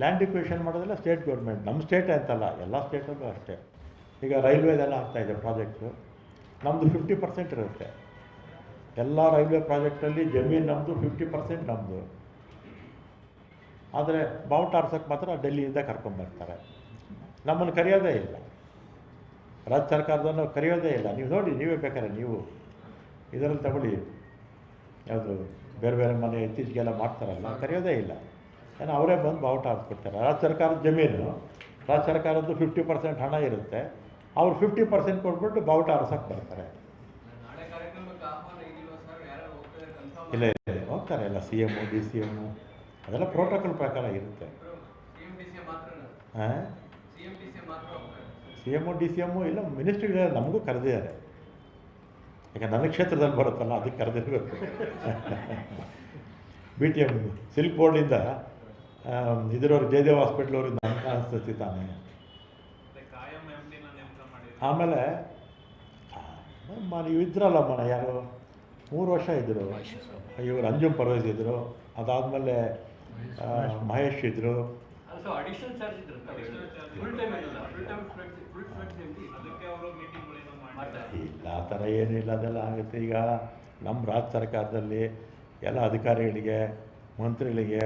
ಲ್ಯಾಂಡ್ ಇಕ್ವೇಷನ್ ಮಾಡೋದೆಲ್ಲ ಸ್ಟೇಟ್ ಗೌರ್ಮೆಂಟ್ ನಮ್ಮ ಸ್ಟೇಟ್ ಅಂತಲ್ಲ, ಎಲ್ಲ ಸ್ಟೇಟಲ್ಲೂ ಅಷ್ಟೇ. ಈಗ ರೈಲ್ವೇದೆಲ್ಲ ಆಗ್ತಾಯಿದೆ ಪ್ರಾಜೆಕ್ಟು ನಮ್ಮದು ಫಿಫ್ಟಿ ಪರ್ಸೆಂಟ್ ಇರುತ್ತೆ. ಎಲ್ಲ ರೈಲ್ವೆ ಪ್ರಾಜೆಕ್ಟಲ್ಲಿ ಜಮೀನು ನಮ್ಮದು ಫಿಫ್ಟಿ ಪರ್ಸೆಂಟ್ ನಮ್ಮದು ಆದರೆ ಬಾವುಟ ಆರ್ಸೋಕ್ಕೆ ಮಾತ್ರ ಡೆಲ್ಲಿಯಿಂದ ಕರ್ಕೊಂಬರ್ತಾರೆ ನಮ್ಮನ್ನು ಕರೆಯೋದೇ ಇಲ್ಲ. ರಾಜ್ಯ ಸರ್ಕಾರದನ್ನು ಕರೆಯೋದೇ ಇಲ್ಲ. ನೀವು ನೋಡಿ, ನೀವೇ ಬೇಕಾದ್ರೆ ನೀವು ಇದರಲ್ಲಿ ತಗೊಳ್ಳಿ. ಯಾವುದು, ಬೇರೆ ಬೇರೆ ಮನೆ ಇತ್ತೀಚೆಗೆಲ್ಲ ಮಾಡ್ತಾರಲ್ಲ, ಕರೆಯೋದೇ ಇಲ್ಲ. ಏನೋ ಅವರೇ ಬಂದು ಬಾವುಟ ಹಾಕ್ಬಿಡ್ತಾರೆ. ರಾಜ್ಯ ಸರ್ಕಾರದ ಜಮೀನು, ರಾಜ್ಯ ಸರ್ಕಾರದ್ದು ಫಿಫ್ಟಿ ಪರ್ಸೆಂಟ್ ಹಣ ಇರುತ್ತೆ. ಅವ್ರು ಫಿಫ್ಟಿ ಪರ್ಸೆಂಟ್ ಕೊಟ್ಬಿಟ್ಟು ಬಾವುಟ ಆರ್ಸೋಕ್ಕೆ ಬರ್ತಾರೆ. ಇಲ್ಲ ಇಲ್ಲ ಹೋಗ್ತಾರೆ ಎಲ್ಲ C M D C M ಅದೆಲ್ಲ ಪ್ರೋಟೋಕಾಲ್ ಪ್ರಕಾರ ಇರುತ್ತೆ. ಹಾಂ? C M D C M ಇಲ್ಲ ಮಿನಿಸ್ಟ್ರಿಗಳೆಲ್ಲ ನಮಗೂ ಕರೆದಿದ್ದಾರೆ. ಯಾಕೆ ನನ್ನ ಕ್ಷೇತ್ರದಲ್ಲಿ ಬರುತ್ತಲ್ಲ, ಅದಕ್ಕೆ ಕರೆದಿರಬೇಕು. ಬಿ ಟಿ ಎಂ ಸಿಲ್ಕ್ ಬೋರ್ಡಿಂದ ಇದರವ್ರು ಜಯದೇವ್ ಹಾಸ್ಪಿಟ್ಲ್ ಅವ್ರಿಗೆ ನನಗೆ ಅನಿಸ್ತೈತಿ ತಾನೆ. ಆಮೇಲೆ ಮನೆ ನೀವು ಇದ್ರಲ್ಲ ಮನ ಯಾರು? ಮೂರು ವರ್ಷ ಇದ್ದರು ಇವರು ಅಂಜುಮ್ ಪರ್ವೇಜ್ ಇದ್ದರು ಅದಾದಮೇಲೆ ಮಹೇಶ್ ಇದ್ದರು ಸೊ ಅಡಿಷನಲ್ ಚಾರ್ಜ್ ಇರುತ್ತೆ ಫುಲ್ ಟೈಮ್ ಏನಲ್ಲ ಫುಲ್ ಟೈಮ್ ಫುಲ್ ಅದಕ್ಕೆ ಅವರು ಮೀಟಿಂಗ್ಗಳೇನೋ ಮಾಡ್ತಾರೆ. ಇಲ್ಲ ಆ ಥರ ಏನಿಲ್ಲ ಅದೆಲ್ಲ ಆಗುತ್ತೆ. ಈಗ ನಮ್ಮ ರಾಜ್ಯ ಸರ್ಕಾರದಲ್ಲಿ ಎಲ್ಲ ಅಧಿಕಾರಿಗಳಿಗೆ ಮಂತ್ರಿಗಳಿಗೆ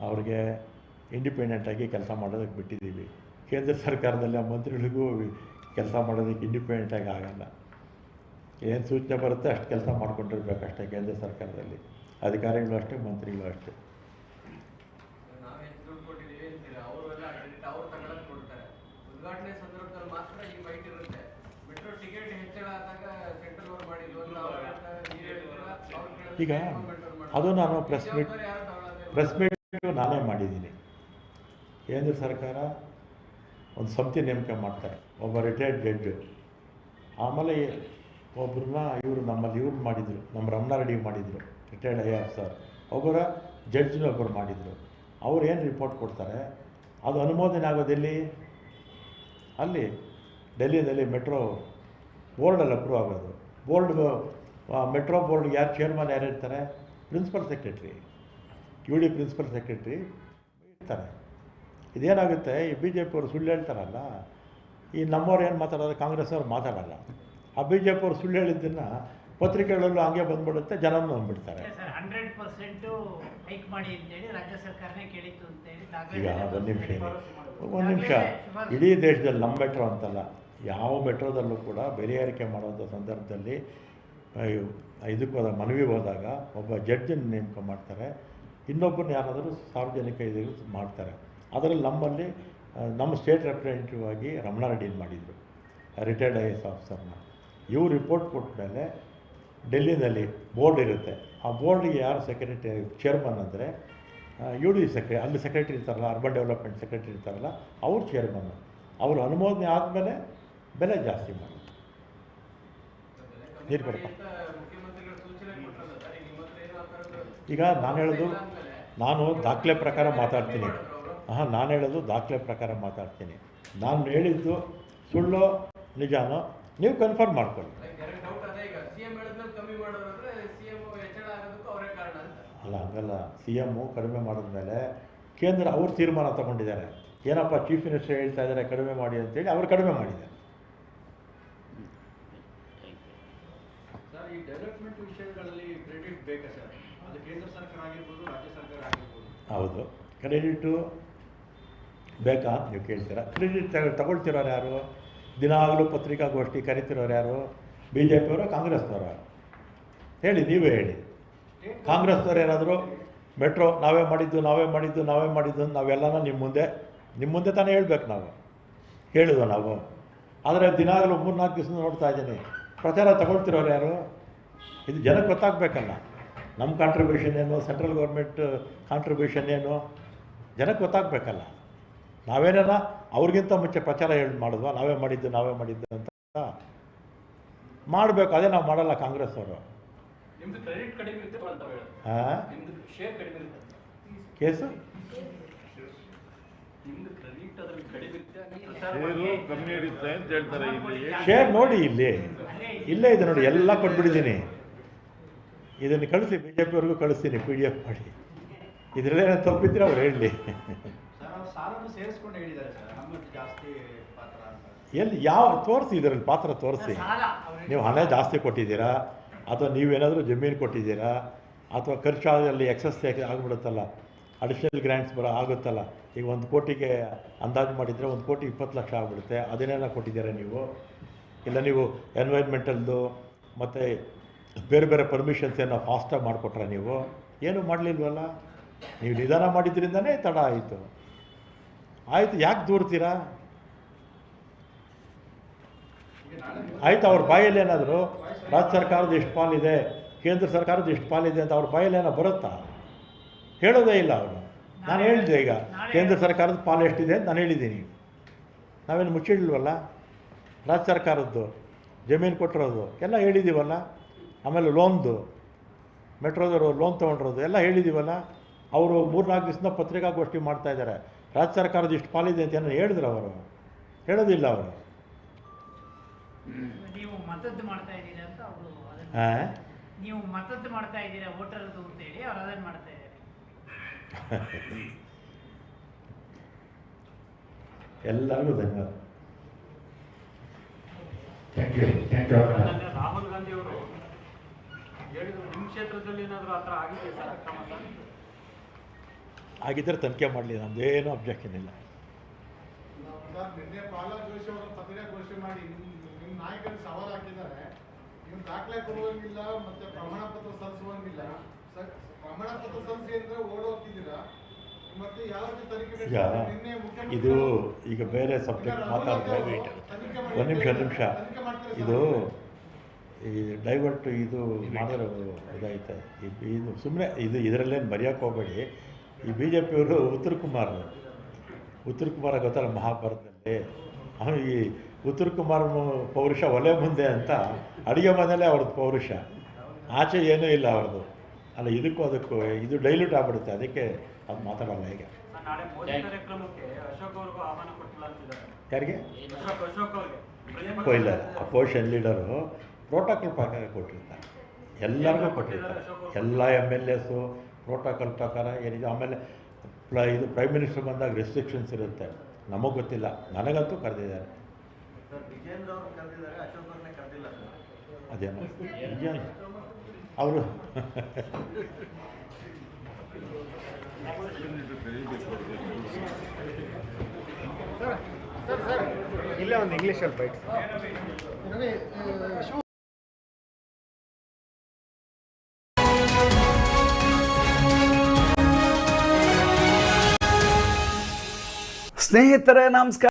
ಅವ್ರಿಗೆ ಇಂಡಿಪೆಂಡೆಂಟಾಗಿ ಕೆಲಸ ಮಾಡೋದಕ್ಕೆ ಬಿಟ್ಟಿದ್ದೀವಿ. ಕೇಂದ್ರ ಸರ್ಕಾರದಲ್ಲಿ ಆ ಮಂತ್ರಿಗಳಿಗೂ ಕೆಲಸ ಮಾಡೋದಕ್ಕೆ ಇಂಡಿಪೆಂಡೆಂಟಾಗಿ ಆಗಲ್ಲ. ಏನು ಸೂಚನೆ ಬರುತ್ತೆ ಅಷ್ಟು ಕೆಲಸ ಮಾಡ್ಕೊಂಡಿರ್ಬೇಕಷ್ಟೇ ಕೇಂದ್ರ ಸರ್ಕಾರದಲ್ಲಿ. ಅಧಿಕಾರಿಗಳು ಅಷ್ಟೇ ಮಂತ್ರಿಗಳು ಅಷ್ಟೇ. ಈಗ. ಅದು ನಾನು ಪ್ರೆಸ್ ಮೀಟ್. ಪ್ರೆಸ್ ಮೀಟ್ ನಾನೇ ಮಾಡಿದ್ದೀನಿ. ಕೇಂದ್ರ ಸರ್ಕಾರ ಒಂದು ಸಮಿತಿ ನೇಮಕ ಮಾಡ್ತಾರೆ. ಒಬ್ಬ ರಿಟೈರ್ಡ್ ಜಡ್ಜು ಆಮೇಲೆ ಒಬ್ಬರನ್ನ ಇವರು ನಮ್ಮಲ್ಲಿ ಇವ್ರು ಮಾಡಿದರು, ನಮ್ಮ ರಮಣಾರೆಡ್ಡಿ ಮಾಡಿದರು ರಿಟೈರ್ಡ್ ಐ ಸರ್ ಒಬ್ಬರ ಜಡ್ಜ್ನ ಒಬ್ಬರು ಮಾಡಿದರು. ಅವ್ರು ಏನು ರಿಪೋರ್ಟ್ ಕೊಡ್ತಾರೆ? ಅದು ಅನುಮೋದನೆ ಆಗೋದೆಲ್ಲಿ? ಅಲ್ಲಿ ಡೆಲ್ಲಿಯಲ್ಲಿ ಮೆಟ್ರೋ ಬೋರ್ಡಲ್ಲಿ ಅಪ್ರೂವ್ ಆಗೋದು. ಬೋರ್ಡ್ ಮೆಟ್ರೋ ಬೋರ್ಡ್ಗೆ ಯಾರು ಚೇರ್ಮನ್ ಯಾರು ಇರ್ತಾರೆ? Principal secretary U D principal secretary ಇರ್ತಾರೆ ಇದೇನಾಗುತ್ತೆ? ಈ ಬಿ ಜೆ ಪಿಯವರು ಸುಳ್ಳು ಹೇಳ್ತಾರಲ್ಲ ಈ ನಮ್ಮವ್ರು ಏನು ಮಾತಾಡೋದು? ಕಾಂಗ್ರೆಸ್ನವ್ರು ಮಾತಾಡಲ್ಲ. ಆ ಬಿ ಜೆ ಪಿಯವರು ಸುಳ್ಳು ಹೇಳಿದ್ದನ್ನು ಪತ್ರಿಕೆಗಳಲ್ಲೂ ಹಂಗೆ ಬಂದ್ಬಿಡುತ್ತೆ ಜನನೂ ಬಂದ್ಬಿಡ್ತಾರೆ. ಈಗ ಒಂದು ನಿಮಿಷ ಒಂದು ನಿಮಿಷ. ಇಡೀ ದೇಶದಲ್ಲಿ ನಮ್ಮ ಮೆಟ್ರೋ ಅಂತಲ್ಲ ಯಾವ ಮೆಟ್ರೋದಲ್ಲೂ ಕೂಡ ಬೆಲೆ ಏರಿಕೆ ಮಾಡುವಂಥ ಸಂದರ್ಭದಲ್ಲಿ ಇದಕ್ಕೆ ಹೋದ ಮನವಿ ಹೋದಾಗ ಒಬ್ಬ ಜಡ್ಜನ್ನು ನೇಮಕ ಮಾಡ್ತಾರೆ. ಇನ್ನೊಬ್ಬರನ್ನ ಯಾರಾದರೂ ಸಾರ್ವಜನಿಕ ಇದು ಮಾಡ್ತಾರೆ. ಅದರಲ್ಲಿ ನಮ್ಮಲ್ಲಿ ನಮ್ಮ ಸ್ಟೇಟ್ ರೆಪ್ರೆಸೆಂಟೇಟಿವ್ ಆಗಿ ರಮಣಾರೆಡ್ಡಿನ ಮಾಡಿದರು ರಿಟೈರ್ಡ್ ಐ ಎಸ್ ಆಫೀಸರ್ನ. ಇವ್ರು ರಿಪೋರ್ಟ್ ಕೊಟ್ಟ ಮೇಲೆ ಡೆಲ್ಲಿನಲ್ಲಿ ಬೋರ್ಡ್ ಇರುತ್ತೆ. ಆ ಬೋರ್ಡಿಗೆ ಯಾರು ಸೆಕ್ರೆಟರಿ ಚೇರ್ಮನ್ ಅಂದರೆ ಯು ಡಿ ಸೆಕ್ರೆ ಅಲ್ಲಿ ಸೆಕ್ರೆಟರಿ ಇರ್ತಾರಲ್ಲ ಅರ್ಬನ್ ಡೆವಲಪ್ಮೆಂಟ್ ಸೆಕ್ರೆಟರಿ ಇರ್ತಾರಲ್ಲ ಅವ್ರು ಚೇರ್ಮನ್. ಅವ್ರ ಅನುಮೋದನೆ ಆದಮೇಲೆ ಬೆಲೆ ಜಾಸ್ತಿ ಮಾಡಿ ನೀರು. ಅಂತ ಮುಖ್ಯಮಂತ್ರಿಗಳು ಸೂಚನೆ ಕೊಟ್ಟರಲ್ಲ ಸರ್ ಈಗ ನಿಮ್ಮ ಹತ್ರ ಏನೋ ಆ ಥರದ್ದು ಈಗ ನಾನು ಹೇಳೋದು ನಾನು ದಾಖಲೆ ಪ್ರಕಾರ ಮಾತಾಡ್ತೀನಿ. ಹಾಂ ನಾನು ಹೇಳೋದು ದಾಖಲೆ ಪ್ರಕಾರ ಮಾತಾಡ್ತೀನಿ. ನಾನು ಹೇಳಿದ್ದು ಸುಳ್ಳೋ ನಿಜಾನೋ ನೀವು ಕನ್ಫರ್ಮ್ ಮಾಡ್ಕೊಳ್ಳಿ. ಅಲ್ಲ ಹಂಗಲ್ಲ. ಸಿ ಎಮ್ಮು ಕಡಿಮೆ ಮಾಡಿದ್ಮೇಲೆ ಕೇಂದ್ರ ಅವ್ರು ತೀರ್ಮಾನ ತಗೊಂಡಿದ್ದಾರೆ. ಏನಪ್ಪ ಚೀಫ್ ಮಿನಿಸ್ಟರ್ ಹೇಳ್ತಾ ಇದ್ದಾರೆ ಕಡಿಮೆ ಮಾಡಿ ಅಂತೇಳಿ ಅವ್ರು ಕಡಿಮೆ ಮಾಡಿದ್ದಾರೆ. ಈ ಡೆವಲಪ್ಮೆಂಟ್ ವಿಷಯಗಳಲ್ಲಿ ಕ್ರೆಡಿಟ್ ಬೇಕಾ ಸರ್? ಹೌದು. ಕ್ರೆಡಿಟು ಬೇಕಾ ನೀವು ಕೇಳ್ತೀರಾ? ಕ್ರೆಡಿಟ್ ತಗ ತಗೊಳ್ತಿರೋರು ಯಾರು? ದಿನಾಗಲೂ ಪತ್ರಿಕಾಗೋಷ್ಠಿ ಕರಿತಿರೋರು ಯಾರು? ಬಿ ಜೆ ಪಿಯವರು ಕಾಂಗ್ರೆಸ್ನವರ? ಹೇಳಿ, ನೀವೇ ಹೇಳಿ. ಕಾಂಗ್ರೆಸ್ನವ್ರು ಏನಾದರೂ? ಮೆಟ್ರೋ, ನಾವೇ ಮಾಡಿದ್ದು ನಾವೇ ಮಾಡಿದ್ದು ನಾವೇ ಮಾಡಿದ್ದು ನಾವೆಲ್ಲನ ನಿಮ್ಮ ಮುಂದೆ ನಿಮ್ಮ ಮುಂದೆ ತಾನೇ ಹೇಳ್ಬೇಕು ನಾವು. ಹೇಳಿದ್ವು ನಾವು. ಆದರೆ ದಿನಾಗಲೂ ಮೂರು ನಾಲ್ಕು ದಿವಸ ನೋಡ್ತಾ ಇದ್ದೀನಿ. ಪ್ರಚಾರ ತಗೊಳ್ತಿರೋರು ಯಾರು? ಇದು ಜನಕ್ಕೆ ಗೊತ್ತಾಗಬೇಕಲ್ಲ. ನಮ್ಮ ಕಾಂಟ್ರಿಬ್ಯೂಷನ್ ಏನು ಸೆಂಟ್ರಲ್ ಗೌರ್ಮೆಂಟ್ ಕಾಂಟ್ರಿಬ್ಯೂಷನ್ ಏನು? ಜನಕ್ಕೆ ಗೊತ್ತಾಗಬೇಕಲ್ಲ. ನಾವೇನಾರ ಅವ್ರಿಗಿಂತ ಮುಂಚೆ ಪ್ರಚಾರ ಹೇಳಿ ಮಾಡಿದ್ವಾ? ನಾವೇ ಮಾಡಿದ್ದು ನಾವೇ ಮಾಡಿದ್ದು ಅಂತ ಮಾಡಬೇಕು. ಅದೇ ನಾವು ಮಾಡಲ್ಲ ಕಾಂಗ್ರೆಸ್ ಅವರು. ಕೇಸು? ಶೇರ್ ನೋಡಿ ಇಲ್ಲಿ. ಇಲ್ಲೇ ಇದೆ ನೋಡಿ ಎಲ್ಲ ಕೊಟ್ಬಿಟ್ಟಿದ್ದೀನಿ. ಇದನ್ನು ಕಳಿಸಿ ಬಿ ಜೆ ಪಿವರೆಗೂ ಕಳಿಸ್ತೀನಿ ಪಿ ಡಿ ಎಫ್ ಮಾಡಿ. ಇದರಲ್ಲೇನೋ ತಪ್ಪಿದ್ರೆ ಅವ್ರು ಹೇಳಲಿ ಎಲ್ಲಿ ಯಾವ ತೋರಿಸಿ ಇದರಲ್ಲಿ ಪಾತ್ರ ತೋರಿಸಿ. ನೀವು ಹಣ ಜಾಸ್ತಿ ಕೊಟ್ಟಿದ್ದೀರಾ? ಅಥವಾ ನೀವೇನಾದರೂ ಜಮೀನು ಕೊಟ್ಟಿದ್ದೀರಾ? ಅಥವಾ ಖರ್ಚಾದಲ್ಲಿ ಎಕ್ಸಸ್ ಆಗಿಬಿಡುತ್ತಲ್ಲ ಅಡಿಷನಲ್ ಗ್ರ್ಯಾಂಟ್ಸ್ ಬರೋ ಆಗುತ್ತಲ್ಲ? ಈಗ ಒಂದು ಕೋಟಿಗೆ ಅಂದಾಜು ಮಾಡಿದರೆ ಒಂದು ಕೋಟಿ ಇಪ್ಪತ್ತು ಲಕ್ಷ ಆಗಿಬಿಡುತ್ತೆ. ಅದನ್ನೆಲ್ಲ ಕೊಟ್ಟಿದ್ದೀರಾ ನೀವು? ಇಲ್ಲ ನೀವು ಎನ್ವೈರ್ಮೆಂಟಲ್ದು ಮತ್ತು ಬೇರೆ ಬೇರೆ ಪರ್ಮಿಷನ್ಸ್ ಏನೋ ಫಾಸ್ಟಾಗಿ ಮಾಡಿಕೊಟ್ರೆ ನೀವು, ಏನೂ ಮಾಡಲಿಲ್ವಲ್ಲ? ನೀವು ನಿಧಾನ ಮಾಡಿದ್ರಿಂದನೇ ತಡ ಆಯಿತು. ಆಯಿತು, ಯಾಕೆ ದೂರ್ತೀರಾ? ಆಯ್ತು, ಅವ್ರ ಬಾಯಲ್ಲಿ ಏನಾದರೂ, ರಾಜ್ಯ ಸರ್ಕಾರದ ಎಷ್ಟು ಪಾಲಿದೆ ಕೇಂದ್ರ ಸರ್ಕಾರದ ಎಷ್ಟು ಪಾಲಿದೆ ಅಂತ ಅವ್ರ ಬಾಯಲ್ಲಿ ಏನೋ ಬರುತ್ತಾ? ಹೇಳೋದೇ ಇಲ್ಲ ಅವರು. ನಾನು ಹೇಳಿದೆ ಈಗ, ಕೇಂದ್ರ ಸರ್ಕಾರದ ಪಾಲು ಎಷ್ಟಿದೆ ಅಂತ ನಾನು ಹೇಳಿದ್ದೀನಿ. ನಾವೇನು ಮುಚ್ಚಿಡಲ್ವಲ್ಲ ರಾಜ್ಯ ಸರ್ಕಾರದ್ದು, ಜಮೀನು ಕೊಟ್ಟಿರೋದು, ಎಲ್ಲ ಹೇಳಿದ್ದೀವಲ್ಲ ಆಮೇಲೆ ಲೋನ್ದು ಮೆಟ್ರೋದವರು ಲೋನ್ ತೊಗೊಂಡಿರೋದು ಎಲ್ಲ ಹೇಳಿದ್ದೀವಲ್ಲ ಅವರು ಮೂರ್ನಾಲ್ಕು ದಿವಸದಿಂದ ಪತ್ರಿಕಾಗೋಷ್ಠಿ ಮಾಡ್ತಾ ಇದ್ದಾರೆ. ರಾಜ್ಯ ಸರ್ಕಾರದ ಇಷ್ಟು ಪಾಲಿದೆ ಅಂತ ಏನೋ ಹೇಳಿದ್ರು ಅವರು? ಹೇಳೋದಿಲ್ಲ ಅವರು. ನೀವು ಮತದ್ದು ಮಾಡ್ತಾ ಇದ್ದೀರಾ ಅಂತ ಅವರು ನೀವು ಮತದ್ದು ಮಾಡ್ತಾ ಇದ್ದೀರಾ ವೋಟರ್ದು ಅಂತ ಹೇಳಿ ಅವ್ರು ಅದನ್ನು ಮಾಡ್ತಾ ಇದ್ದಾರೆ. ಎಲ್ಲರಿಗೂ ಧನ್ಯವಾದ. Thank you thank you Rahul Gandhi ಅವರು ಹೇಳಿದ್ರು ನಿಮ್ಮ ಕ್ಷೇತ್ರದಲ್ಲಿ ಏನಾದರೂ ಆ ಥರ ಆಗಿದೆ ಸರ್ ಅಕ್ರಮ ಸರ್? ಆಗಿದ್ದರೆ ತನಿಖೆ ಮಾಡಲಿ ಏನು ಅಬ್ಜೆಕ್ಷನ್ ಇಲ್ಲ. ಸರ್ ನಿನ್ನೆ ಪ್ರಹ್ಲಾದ್ ಜೋಶಿ ಅವರು ಪತ್ರಿಕಾಗೋಷ್ಠಿ ಮಾಡಿ ನಿಮ್ಮ ನಾಯಕರು ಸವಾಲು ಹಾಕಿದ್ದಾರೆ. ನೀವು ದಾಖಲೆ ಕೊಡುವಂಗಿಲ್ಲ ಮತ್ತೆ ಪ್ರಮಾಣ ಪತ್ರ ಸಲ್ಲಿಸುವಂಗಿಲ್ಲ. ಸರ್ ಪ್ರಮಾಣ ಪತ್ರ ಸಲ್ಲಿಸಿ ಅಂದ್ರೆ ಓಡೋಗ್ತಿದ್ದೀರಾ ಮತ್ತೆ ಯಾವ ರೀತಿ ತನಿಖೆ ಈಗ ನಿನ್ನೆ ಮುಖ್ಯಮಂತ್ರಿ ಇದು ಈಗ ಬೇರೆ ಸಬ್ಜೆಕ್ಟ್ ಮಾತಾಡಿದ್ರೆ ಒಂದು ನಿಮಿಷ ಒಂದು ನಿಮಿಷ. ಇದು ಈ ಡೈವರ್ಟ್ ಇದು ಮಾಡಿದ್ರೆ ಇದಾಯ್ತು. ಈ- ಇದು ಸುಮ್ಮನೆ ಇದು ಇದರಲ್ಲೇನು ಬರೆಯೋಕೆ ಹೋಗಬೇಡಿ. ಈ ಬಿ ಜೆ ಪಿಯವರು ಉತ್ತರ ಕುಮಾರ್ ಉತ್ತರ ಕುಮಾರ ಗೊತ್ತಲ್ಲ ಮಹಾಭಾರತದಲ್ಲಿ? ಅವನು ಈ ಉತ್ತರ ಕುಮಾರ್ ಪೌರುಷ ಒಲೆ ಮುಂದೆ ಅಂತ ಅಡುಗೆ ಮನೆಯಲ್ಲೇ ಅವ್ರದ್ದು ಪೌರುಷ. ಆಚೆ ಏನೂ ಇಲ್ಲ ಅವ್ರದ್ದು. ಅಲ್ಲ ಇದಕ್ಕೂ ಅದಕ್ಕೂ ಇದು ಡೈಲ್ಯೂಟ್ ಆಗ್ಬಿಡುತ್ತೆ. ಅದಕ್ಕೆ ಅದು ಮಾತಾಡಲ್ಲ ಈಗ ನಾಳೆ ಮೋದಿ ಕಾರ್ಯಕ್ರಮಕ್ಕೆ ಅಶೋಕ್ ಅವ್ರಿಗೂ ಆಹ್ವಾನ ಕೊಟ್ಟಿಲ್ಲ ಅಂತಿದ್ದಾರೆ. ಯಾರಿಗೆ? ಇಲ್ಲ ಅಪೋಸಿಷನ್ ಲೀಡರು ಪ್ರೋಟೋಕಾಲ್ ಪ್ರಕಾರ ಕೊಟ್ಟಿರ್ತಾರೆ. ಎಲ್ಲರಿಗೂ ಕೊಟ್ಟಿರ್ತಾರೆ. ಎಲ್ಲ ಎಂ ಎಲ್ ಎಸ್ಸು ಪ್ರೋಟೋಕಾಲ್ ಪ್ರಕಾರ ಏನಿದೆ ಆಮೇಲೆ ಪ್ಲ ಇದು ಪ್ರೈಮ್ ಮಿನಿಸ್ಟರ್ ಬಂದಾಗ ರೆಸ್ಟ್ರಿಕ್ಷನ್ಸ್ ಇರುತ್ತೆ. ನಮಗೆ ಗೊತ್ತಿಲ್ಲ. ನನಗಂತೂ ಕರೆದಿದ್ದಾರೆ. ಸರ್ ವಿಜೇಂದ್ರ ಅವರು ಕರೆದಿದ್ದಾರೆ ಅಶೋಕ್ ಅವ್ರನ್ನೇ ಕರೆದಿಲ್ಲ ಸರ್. ಅದೇನು? ಅವರು ಇಲ್ಲೇ ಒಂದು ಇಂಗ್ಲೀಷಲ್ಲಿ ಬೈಟ್. ಸ್ನೇಹಿತರೆ ನಮಸ್ಕಾರ